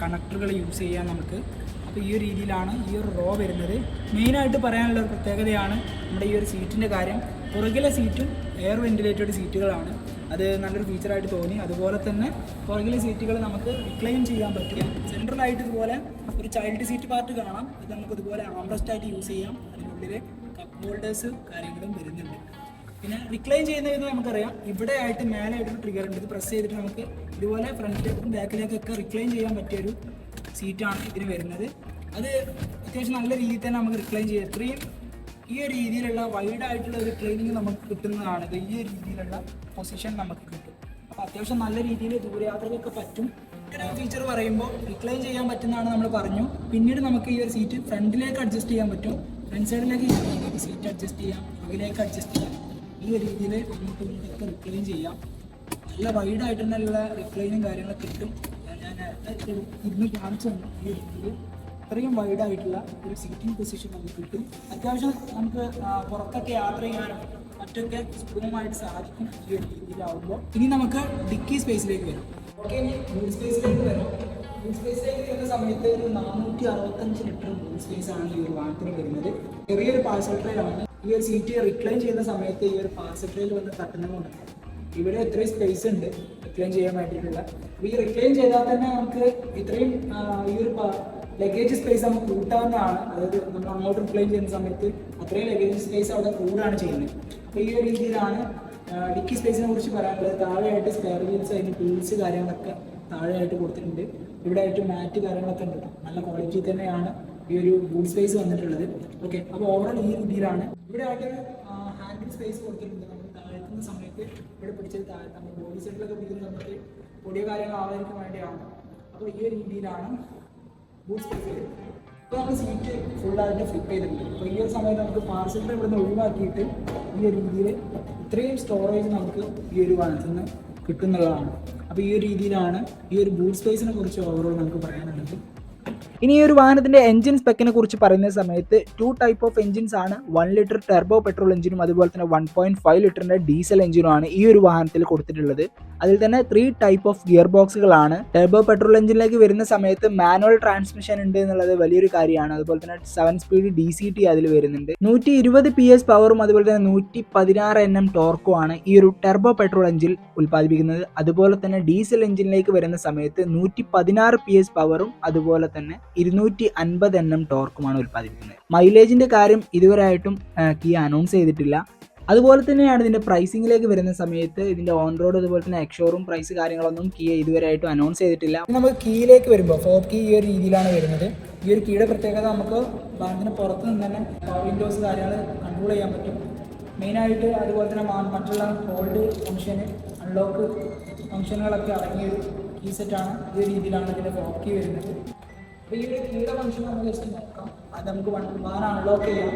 കണക്ടറുകൾ യൂസ് ചെയ്യാൻ നമുക്ക്. അപ്പോൾ ഈ ഒരു രീതിയിലാണ് ഈ ഒരു റോ വരുന്നത്. മെയിനായിട്ട് പറയാനുള്ള ഒരു പ്രത്യേകതയാണ് നമ്മുടെ ഈ ഒരു സീറ്റിന്റെ കാര്യം. പുറകിലെ സീറ്റും എയർ വെന്റിലേറ്റഡ് സീറ്റുകളാണ് അത് നല്ലൊരു ഫീച്ചറായിട്ട് തോന്നി. അതുപോലെ തന്നെ പുറകിലെ സീറ്റുകൾ നമുക്ക് റിക്ലെയിം ചെയ്യാൻ പറ്റും. സെൻട്രലായിട്ട് ഇതുപോലെ ഒരു ചൈൽഡ് സീറ്റ് പാർട്ട് കാണാം. അത് നമുക്ക് ഇതുപോലെ ആംബ്രസ്റ്റ് ആയിട്ട് യൂസ് ചെയ്യാം. അതിനുള്ളിൽ കപ്പ് ഹോൾഡേഴ്സ് കാര്യങ്ങളും വരുന്നുണ്ട്. പിന്നെ റിക്ലൈൻ ചെയ്യുന്നത് നമുക്കറിയാം. ഇവിടെ ആയിട്ട് മേലെ ട്രിഗർ ഉണ്ട്. ഇത് പ്രസ് ചെയ്തിട്ട് നമുക്ക് ഇതുപോലെ ഫ്രണ്ടിലേക്കും ബാക്കിലേക്കൊക്കെ റിക്ലൈൻ ചെയ്യാൻ പറ്റിയൊരു സീറ്റാണ് ഇതിന് വരുന്നത്. അത് അത്യാവശ്യം നല്ല രീതിയിൽ തന്നെ നമുക്ക് റിക്ലൈൻ ചെയ്യാം. ഇത്രയും ഈ ഒരു രീതിയിലുള്ള വൈഡ് ആയിട്ടുള്ള ഒരു ട്രെയിനിങ് നമുക്ക് കിട്ടുന്നതാണ് വലിയ രീതിയിലുള്ള പൊസിഷൻ നമുക്ക് കിട്ടും അപ്പോൾ അത്യാവശ്യം നല്ല രീതിയിൽ ദൂരയാത്രകൾക്ക് പറ്റും ഫീച്ചർ പറയുമ്പോൾ റിക്ലൈൻ ചെയ്യാൻ പറ്റുന്നതാണ് നമ്മൾ പറഞ്ഞു പിന്നീട് നമുക്ക് ഈ ഒരു സീറ്റ് ഫ്രണ്ടിലേക്ക് അഡ്ജസ്റ്റ് ചെയ്യാൻ പറ്റും ഫ്രണ്ട് സൈഡിലേക്ക് സീറ്റ് അഡ്ജസ്റ്റ് ചെയ്യാം ഇതിലേക്ക് അഡ്ജസ്റ്റ് ചെയ്യാം ഈ ഒരു രീതിയിൽ നമുക്ക് ഇങ്ങോട്ടൊക്കെ റിക്ലൈൻ ചെയ്യാം നല്ല വൈഡ് ആയിട്ട് തന്നെയുള്ള റിക്ലൈനും കാര്യങ്ങളൊക്കെ കിട്ടും ഞാൻ ഇന്ന് കാണിച്ചു ഈ രീതിയിൽ ഇത്രയും വൈഡ് ആയിട്ടുള്ള ഒരു സീറ്റിംഗ് പൊസിഷൻ നമുക്ക് കിട്ടും. അത്യാവശ്യം നമുക്ക് പുറത്തൊക്കെ യാത്ര ചെയ്യാനും മറ്റൊക്കെ സുഗമമായിട്ട് സാധിക്കും ഈ ഒരു രീതിയിലാവുമ്പോൾ ഇനി നമുക്ക് ഡിക്കി സ്പേസിലേക്ക് വരാം. ഓക്കെ ബൂട്ട് സ്പേസിലേക്ക് വരാം. ബൂട്ട് സ്പേസിലേക്ക് വരുന്ന സമയത്ത് ഒരു നാനൂറ്റി അറുപത്തഞ്ച് ലിറ്റർ ബൂട്ട് സ്പേസ് ആണ് ഈ ഒരു വാഹനത്തിന് വരുന്നത്. ചെറിയൊരു പാർസൽ ട്രെയിലാണ് ഈ ഒരു സീറ്റ് റിക്ലൈൻ ചെയ്യുന്ന സമയത്ത് ഈ ഒരു പാർസൽ ട്രെയിൽ വന്ന് തട്ടുന്നതുകൊണ്ട് ഇവിടെ ഇത്രയും സ്പേസ് ഉണ്ട് റിക്ലൈൻ ചെയ്യാൻ വേണ്ടിയിട്ടുള്ള. അപ്പോൾ ഈ റിക്ലൈൻ ചെയ്താൽ തന്നെ നമുക്ക് ഇത്രയും ഈ ഒരു ലഗേജ് സ്പേസ് നമുക്ക് കൂട്ടാവുന്നതാണ്. അതായത് നമ്മൾ അങ്ങോട്ട് റിപ്ലൈ ചെയ്യുന്ന സമയത്ത് അത്രയും ലഗേജ് സ്പേസ് അവിടെ കൂടുകയാണ് ചെയ്യുന്നത്. അപ്പോൾ ഈ ഒരു രീതിയിലാണ് ഡിക്കി സ്പേസിനെ കുറിച്ച് പറയാനുള്ളത്. താഴെയായിട്ട് സ്പെയർ വീൽസ് അതിന് ടൂൾസ് കാര്യങ്ങളൊക്കെ താഴെയായിട്ട് കൊടുത്തിട്ടുണ്ട്. ഇവിടെ ആയിട്ട് മാറ്റ് കാര്യങ്ങളൊക്കെ ഉണ്ട് നല്ല ക്വാളിറ്റി തന്നെയാണ് ഈ ഒരു ബൂട്ട് സ്പേസ് വന്നിട്ടുള്ളത്. ഓക്കെ അപ്പോൾ ഓവറോൾ ഈ രീതിയിലാണ്. ഇവിടെ ആയിട്ട് ഹാൻഡിൽ സ്പേസ് കൊടുത്തിട്ടുണ്ട്. നമ്മൾ താഴ്ത്തുന്ന സമയത്ത് ഇവിടെ പിടിച്ചത് നമ്മൾ ബോഡി സെറ്റിലൊക്കെ പിടിക്കുന്ന സമയത്ത് പൊടിയ കാര്യങ്ങൾ ആവാതിരിക്കാൻ വേണ്ടിയാണ്. അപ്പോൾ ഈ ഒരു രീതിയിലാണ് ബൂട്ട് സ്പേസ് ഇപ്പോൾ നമ്മൾ സീറ്റ് ഫ്ലിപ്പ് ചെയ്തിട്ടുണ്ട്. അപ്പോൾ ഈ ഒരു സമയത്ത് നമുക്ക് പാർസലിനെ ഇവിടുന്ന് ഒഴിവാക്കിയിട്ട് ഈ ഒരു രീതിയിൽ ഇത്രയും സ്റ്റോറേജ് നമുക്ക് ഈ ഒരു വനത്തിൽ നിന്ന് കിട്ടുന്നതാണ് അപ്പോൾ ഈ ഒരു രീതിയിലാണ് ഈ ഒരു ബൂട്ട് സ്പേസിനെ കുറിച്ച് ഓവറോൾ നമുക്ക് പറയാനുള്ളത്. ഇനി ഈ ഒരു വാഹനത്തിന്റെ എഞ്ചിൻ സ്പെക്കിനെ കുറിച്ച് പറയുന്ന സമയത്ത് ടു ടൈപ്പ് ഓഫ് എഞ്ചിൻസ് ആണ്. വൺ ലിറ്റർ ടെർബോ പെട്രോൾ എഞ്ചിനും അതുപോലെ തന്നെ വൺ പോയിന്റ് ഫൈവ് ലിറ്ററിന്റെ ഡീസൽ എഞ്ചിനും ആണ് ഈ ഒരു വാഹനത്തിൽ കൊടുത്തിട്ടുള്ളത്. അതിൽ തന്നെ ത്രീ ടൈപ്പ് ഓഫ് ഗിയർ ബോക്സുകളാണ് ടെർബോ പെട്രോൾ എഞ്ചിനിലേക്ക് വരുന്ന സമയത്ത് മാനുവൽ ട്രാൻസ്മിഷൻ ഉണ്ട് എന്നുള്ളത് വലിയൊരു കാര്യമാണ്. അതുപോലെ തന്നെ seven speed D C T അതിൽ വരുന്നുണ്ട്. നൂറ്റി ഇരുപത് പി എസ് പവറും അതുപോലെ തന്നെ നൂറ്റി പതിനാറ് എൻ എം ടോർക്കും ആണ് ഈ ഒരു ടെർബോ പെട്രോൾ എഞ്ചിൽ ഉൽപ്പാദിപ്പിക്കുന്നത്. അതുപോലെ തന്നെ ഡീസൽ എഞ്ചിനിലേക്ക് വരുന്ന സമയത്ത് നൂറ്റി പതിനാറ് പി എസ് പവറും അതുപോലെ തന്നെ ഇരുന്നൂറ്റി അൻപത് എൻ എം ടോർക്കുമാണ് ഉൽപ്പാദിപ്പിക്കുന്നത്. മൈലേജിന്റെ കാര്യം ഇതുവരെയായിട്ടും കിയ അനൗൺസ് ചെയ്തിട്ടില്ല. അതുപോലെ തന്നെയാണ് ഇതിന്റെ പ്രൈസിംഗിലേക്ക് വരുന്ന സമയത്ത് ഇതിന്റെ ഓൺ റോഡ് അതുപോലെ തന്നെ എക്സോറും പ്രൈസ് കാര്യങ്ങളൊന്നും കിയ ഇതുവരെയായിട്ടും അനൗൺസ് ചെയ്തിട്ടില്ല. നമുക്ക് കീയിലേക്ക് വരുമ്പോൾ ഫോർ കീ ഈ ഒരു രീതിയിലാണ് വരുന്നത്. ഈ ഒരു കീയുടെ പ്രത്യേകത നമുക്ക് ബാങ്കിന് പുറത്ത് നിന്ന് തന്നെ വിൻഡോസ് കാര്യങ്ങൾ കൺട്രോൾ ചെയ്യാൻ പറ്റും. മെയിനായിട്ട് അതുപോലെ തന്നെ മറ്റുള്ള ഹോൾഡ് ഫംഗ്ഷന് അൺലോക്ക് ഫംഗ്ഷനുകളൊക്കെ അടങ്ങിയ ഒരു കീ സെറ്റാണ് ഈ രീതിയിലാണ് ഇതിന്റെ ഫോർ കീ വരുന്നത്. അപ്പോൾ ഈ ഒരു കീയുടെ ഫംഗ്ഷൻ നമ്മൾ ജസ്റ്റ് നോക്കാം. അത് നമുക്ക് വൺ വാഹനം അൺലോക്ക് ചെയ്യാം.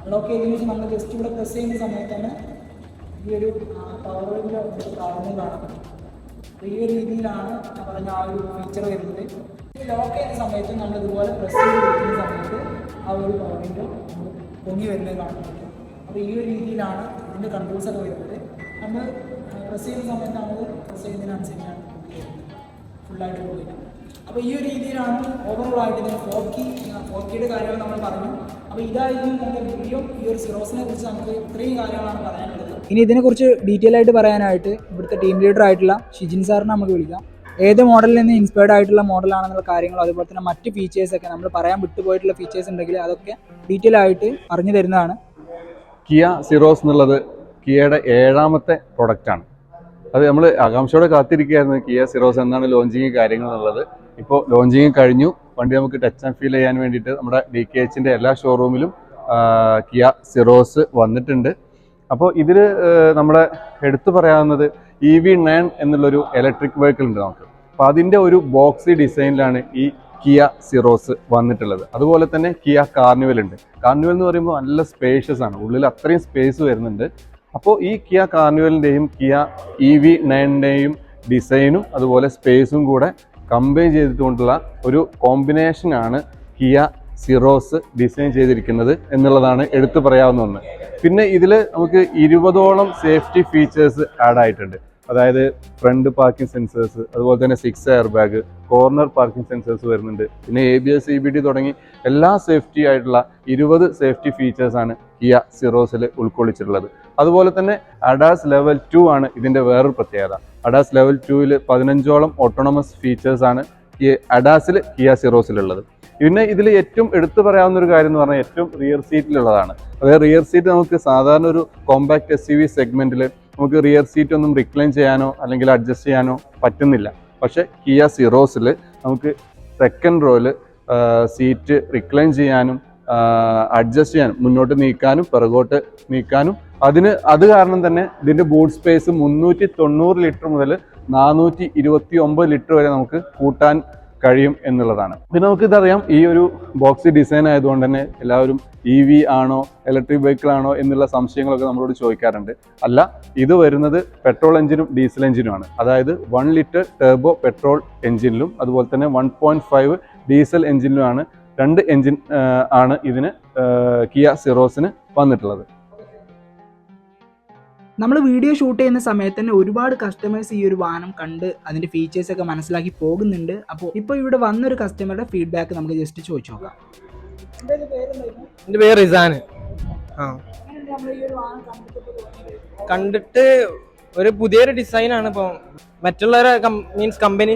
അൺലോക്ക് ചെയ്തതിന് ശേഷം നമ്മൾ ജസ്റ്റ് ഇവിടെ പ്രസ് ചെയ്യുന്ന സമയത്ത് തന്നെ ഈ ഒരു പവറിന്റെ കാണുന്നത് കാണാൻ പറ്റും അപ്പോൾ ഈ ഒരു രീതിയിലാണ് ഞാൻ പറഞ്ഞ ആ ഒരു ഫീച്ചർ വരുന്നത്. ലോക്ക് ചെയ്യുന്ന സമയത്ത് നമ്മൾ ഇതുപോലെ പ്രസ് ചെയ്ത് സമയത്ത് ആ ഒരു പവർ വിൻഡോ പൊങ്ങി വരുന്നത് കാണാൻ അപ്പോൾ ഈ ഒരു രീതിയിലാണ് ഇതിന്റെ കൺട്രോൾസ് ഒക്കെ വരുന്നത്. നമ്മൾ പ്രസ് ചെയ്യുന്ന സമയത്ത് നമ്മൾ പ്രസ് ചെയ്യുന്നതിനനുസരിച്ചാണ് ഫുള്ളായിട്ട് പോയില്ല അപ്പോൾ ഈ ഒരു രീതിയിലാണ് ഓവറോൾ ആയിട്ട് ഇതിന് ഫോർ കീ കാര്യങ്ങൾ നമ്മൾ പറഞ്ഞു. അപ്പോൾ ഇതായിരുന്നു നമ്മുടെ വീഡിയോ. ഈ ഒരു സിറോസിനെ കുറിച്ച് നമുക്ക് ഇത്രയും കാര്യങ്ങളാണ് പറയാനുള്ളത്. ഇനി ഇതിനെക്കുറിച്ച് ഡീറ്റെയിൽ ആയിട്ട് പറയാനായിട്ട് ഇവിടുത്തെ ടീം ലീഡർ ആയിട്ടുള്ള ഷിജിൻ സാറിനെ നമുക്ക് വിളിക്കാം. ഏത് മോഡലിൽ നിന്ന് ഇൻസ്പയർഡ് ആയിട്ടുള്ള മോഡലാണെന്നുള്ള കാര്യങ്ങളും അതുപോലെ തന്നെ മറ്റ് ഫീച്ചേഴ്സൊക്കെ നമ്മൾ പറയാൻ വിട്ടുപോയിട്ടുള്ള ഫീച്ചേഴ്സ് ഉണ്ടെങ്കിൽ അതൊക്കെ ഡീറ്റെയിൽ ആയിട്ട് പറഞ്ഞു തരുന്നതാണ്. കിയ സിറോസ് എന്നുള്ളത് കിയയുടെ ഏഴാമത്തെ പ്രൊഡക്റ്റാണ് അത് നമ്മൾ ആകാംക്ഷയോടെ കാത്തിരിക്കുകയായിരുന്നു കിയ സിറോസ് എന്നാണ് ലോഞ്ചിങ് കാര്യങ്ങൾ എന്നുള്ളത്. ഇപ്പോൾ ലോഞ്ചിങ് കഴിഞ്ഞു. വണ്ടി നമുക്ക് ടച്ച് ആൻഡ് ഫീൽ ചെയ്യാൻ വേണ്ടിയിട്ട് നമ്മുടെ ഡി കെ എച്ചിന്റെ എല്ലാ ഷോറൂമിലും കിയ സിറോസ് വന്നിട്ടുണ്ട്. അപ്പോൾ ഇതിൽ നമ്മുടെ എടുത്തു പറയാവുന്നത് ഇ വി നയൻ എന്നുള്ളൊരു ഇലക്ട്രിക് വെഹിക്കിൾ ഉണ്ട് നമുക്ക്. അപ്പോൾ അതിന്റെ ഒരു ബോക്സി ഡിസൈനിലാണ് ഈ കിയ സിറോസ് വന്നിട്ടുള്ളത്. അതുപോലെ തന്നെ കിയ കാർണിവൽ ഉണ്ട്. കാർണിവൽ എന്ന് പറയുമ്പോൾ നല്ല സ്പേഷ്യസ് ആണ്. ഉള്ളിൽ അത്രയും സ്പേസ് വരുന്നുണ്ട്. അപ്പോൾ ഈ കിയ കാർണിവലിന്റെയും കിയ ഇ വി നയന്റെയും ഡിസൈനും അതുപോലെ സ്പേസും കൂടെ കമ്പൈൻ ചെയ്തിട്ടുകൊണ്ടുള്ള ഒരു കോമ്പിനേഷനാണ് കിയ സിറോസ് ഡിസൈൻ ചെയ്തിരിക്കുന്നത് എന്നുള്ളതാണ് എടുത്തു പറയാവുന്ന ഒന്ന്. പിന്നെ ഇതിൽ നമുക്ക് ഇരുപതോളം സേഫ്റ്റി ഫീച്ചേഴ്സ് ആഡ് ആയിട്ടുണ്ട്. അതായത് ഫ്രണ്ട് പാർക്കിംഗ് സെൻസേഴ്സ് അതുപോലെ തന്നെ six air bag corner parking sensors വരുന്നുണ്ട്. പിന്നെ A B S E B D തുടങ്ങി എല്ലാ സേഫ്റ്റി ആയിട്ടുള്ള ഇരുപത് സേഫ്റ്റി ഫീച്ചേഴ്സാണ് കിയ സിറോസിൽ ഉൾക്കൊള്ളിച്ചിട്ടുള്ളത്. അതുപോലെ തന്നെ അഡാസ് ലെവൽ ടു ആണ് ഇതിന്റെ വേറൊരു പ്രത്യേകത. അഡാസ് ലെവൽ ടുവിൽ പതിനഞ്ചോളം ഓട്ടോണമസ് ഫീച്ചേഴ്സാണ് ഈ അഡാസിൽ കിയ സിറോസിലുള്ളത് പിന്നെ ഇതിൽ ഏറ്റവും എടുത്തു പറയാവുന്ന ഒരു കാര്യം എന്ന് പറഞ്ഞാൽ ഏറ്റവും റിയർ സീറ്റിലുള്ളതാണ് അതായത് റിയർ സീറ്റ് നമുക്ക് സാധാരണ ഒരു കോമ്പാക്ട് എസ് യു വി സെഗ്മെന്റിൽ നമുക്ക് റിയർ സീറ്റ് ഒന്നും റിക്ലൈൻ ചെയ്യാനോ അല്ലെങ്കിൽ അഡ്ജസ്റ്റ് ചെയ്യാനോ പറ്റുന്നില്ല. പക്ഷേ കിയ സിറോസിൽ നമുക്ക് സെക്കൻഡ് റോയിൽ സീറ്റ് റിക്ലൈൻ ചെയ്യാനും അഡ്ജസ്റ്റ് ചെയ്യാനും മുന്നോട്ട് നീക്കാനും പിറകോട്ട് നീക്കാനും അതിന് അത് കാരണം തന്നെ ഇതിന്റെ ബൂട്ട് സ്പേസ് മുന്നൂറ്റി തൊണ്ണൂറ് ലിറ്റർ മുതൽ നാനൂറ്റി ഇരുപത്തി ഒമ്പത് ലിറ്റർ വരെ നമുക്ക് കൂട്ടാൻ കഴിയും എന്നുള്ളതാണ്. പിന്നെ നമുക്കിതറിയാം ഈ ഒരു ബോക്സ് ഡിസൈൻ ആയതുകൊണ്ട് തന്നെ എല്ലാവരും ഇ വി ആണോ ഇലക്ട്രിക് വെഹിക്കിൾ ആണോ എന്നുള്ള സംശയങ്ങളൊക്കെ നമ്മളോട് ചോദിക്കാറുണ്ട്. അല്ല ഇത് വരുന്നത് പെട്രോൾ എഞ്ചിനും ഡീസൽ എഞ്ചിനുമാണ് അതായത് വൺ ലിറ്റർ ടേബോ പെട്രോൾ എഞ്ചിനിലും അതുപോലെ തന്നെ വൺ പോയിന്റ് ഫൈവ് ഡീസൽ എഞ്ചിനിലുമാണ് രണ്ട് എഞ്ചിൻ ആണ് ഇതിന് കിയ സിറോസിന് വന്നിട്ടുള്ളത്. നമ്മൾ വീഡിയോ ഷൂട്ട് ചെയ്യുന്ന സമയത്ത് തന്നെ ഒരുപാട് കസ്റ്റമേഴ്സ് ഈ ഒരു വാഹനം കണ്ട് അതിന്റെ ഫീച്ചേഴ്സ് ഒക്കെ മനസ്സിലാക്കി പോകുന്നുണ്ട്. അപ്പോൾ ഇപ്പോൾ ഇവിടെ വന്നൊരു കസ്റ്റമറുടെ ഫീഡ്ബാക്ക് നമുക്ക് ജസ്റ്റ് ചോദിച്ചു നോക്കാം. എന്റെ പേര് റിസാന് ആ. കണ്ടിട്ട് ഒരു പുതിയൊരു ഡിസൈനാണ് ഇപ്പോൾ മറ്റുള്ളവരെ മീൻസ് കമ്പനി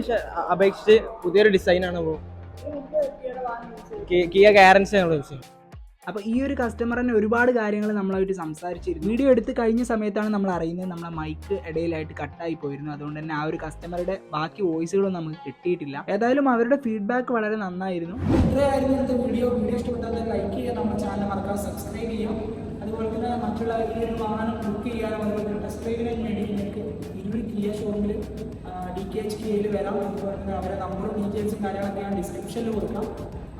അപേക്ഷിച്ച് പുതിയൊരു ഡിസൈനാണ് ഇപ്പോൾ കിയ ഗ്യാരൻസ് ഞങ്ങൾ യൂസ് ചെയ്യും അപ്പോൾ ഈ ഒരു കസ്റ്റമർ തന്നെ ഒരുപാട് കാര്യങ്ങൾ നമ്മളായിട്ട് സംസാരിച്ചിരുന്നു. വീഡിയോ എടുത്ത് കഴിഞ്ഞ സമയത്താണ് നമ്മൾ അറിയുന്നത് നമ്മളെ മൈക്ക് ഇടയിലായിട്ട് കട്ടായി പോയിരുന്നു. അതുകൊണ്ട് തന്നെ ആ ഒരു കസ്റ്റമറുടെ ബാക്കി വോയിസുകളൊന്നും നമുക്ക് കിട്ടിയിട്ടില്ല. ഏതായാലും അവരുടെ ഫീഡ്ബാക്ക് വളരെ നന്നായിരുന്നു. ഇത്രയായിരുന്നു ഇന്നത്തെ വീഡിയോ വീഡിയോ ഇഷ്ടപ്പെട്ടാൽ ലൈക്ക് ചെയ്യുക. നമ്മുടെ ചാനൽ മറക്കാതെ സബ്സ്ക്രൈബ് ചെയ്യാം അതുപോലെ തന്നെ മറ്റുള്ള ഈ ഒരു വാഹനം ബുക്ക് ചെയ്യാനും അതുപോലെ തന്നെ ടെസ്റ്റ് ഡ്രൈവിനും വേണ്ടി നിങ്ങൾക്ക് ഇരുപത് കിയ ഷോറൂമിൽ ഡി കെ എച്ച് കിയയിൽ വരാം. അതുപോലെ തന്നെ അവരുടെ നമ്പറും ഡീറ്റെയിൽസും കാര്യങ്ങളൊക്കെ ഞാൻ ഡിസ്ക്രിപ്ഷനിൽ കൊടുക്കാം.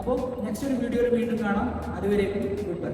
അപ്പോൾ നെക്സ്റ്റ് ഒരു വീഡിയോയിൽ വീണ്ടും കാണാം. അതുവരേക്കും ഗുഡ് ബൈ.